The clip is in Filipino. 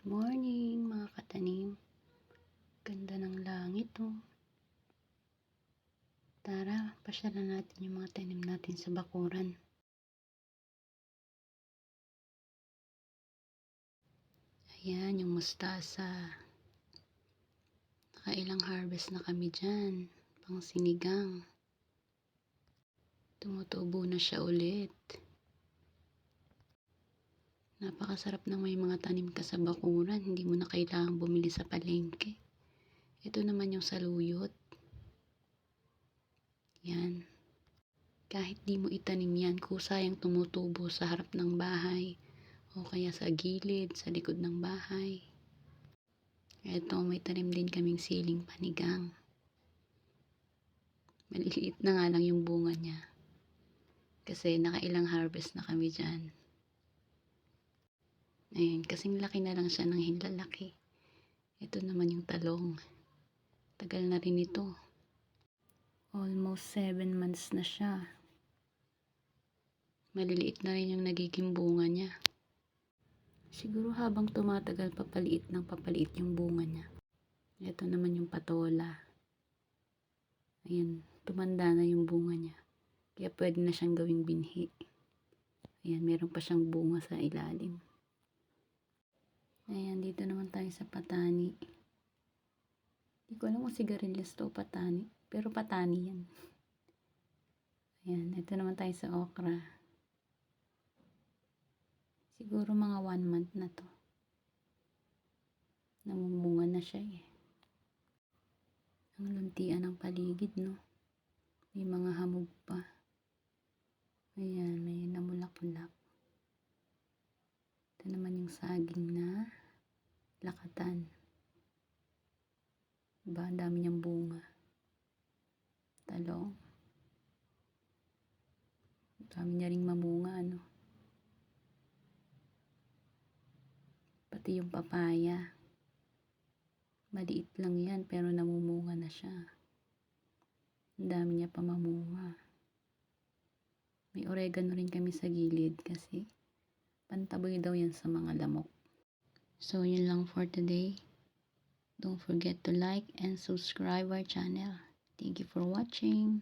Morning mga katanim. Ganda ng langit oh. Tara, pasyalan natin yung mga tanim natin sa bakuran. Ayan, yung mustasa. Nakailang harvest na kami dyan. Pang sinigang. Tumutubo na siya ulit. Napakasarap ng may mga tanim ka sa bakuran. Hindi mo na kailangang bumili sa palengke. Ito naman yung saluyot. Yan. Kahit di mo itanim yan, kusayang tumutubo sa harap ng bahay o kaya sa gilid, sa likod ng bahay. Ito, may tanim din kaming siling panigang. Maliliit na nga lang yung bunga niya. Kasi nakailang harvest na kami dyan. Ayun, kasing laki na lang siya ng hinlalaki. Ito naman yung talong. Tagal na rin ito. Almost 7 months na siya. Maliliit na rin yung nagiging bunga niya. Siguro habang tumatagal papaliit ng papaliit yung bunga niya. Ito naman yung patola. Ayan, tumanda na yung bunga niya. Kaya pwede na siyang gawing binhi. Ayan, meron pa siyang bunga sa ilalim. Ayan, dito naman tayo sa patani. Hindi ko alam kung sigarilyas to patani. Pero patani yan. Ayan, ito naman tayo sa okra. Siguro mga one month na to. Namumunga na siya eh. Ang luntian ng paligid, no? May mga hamog pa. Ayan, may namulak-ulak. Ito naman yung saging na lakatan. Diba, ang dami niyang bunga. Talong. Dami niya ring mamunga, ano. Pati yung papaya. Maliit lang yan, pero namumunga na siya. Ang dami niya pa mamunga. May oregano rin kami sa gilid kasi pantaboy daw yan sa mga lamok. So, yun lang for today. Don't forget to like and subscribe our channel. Thank you for watching.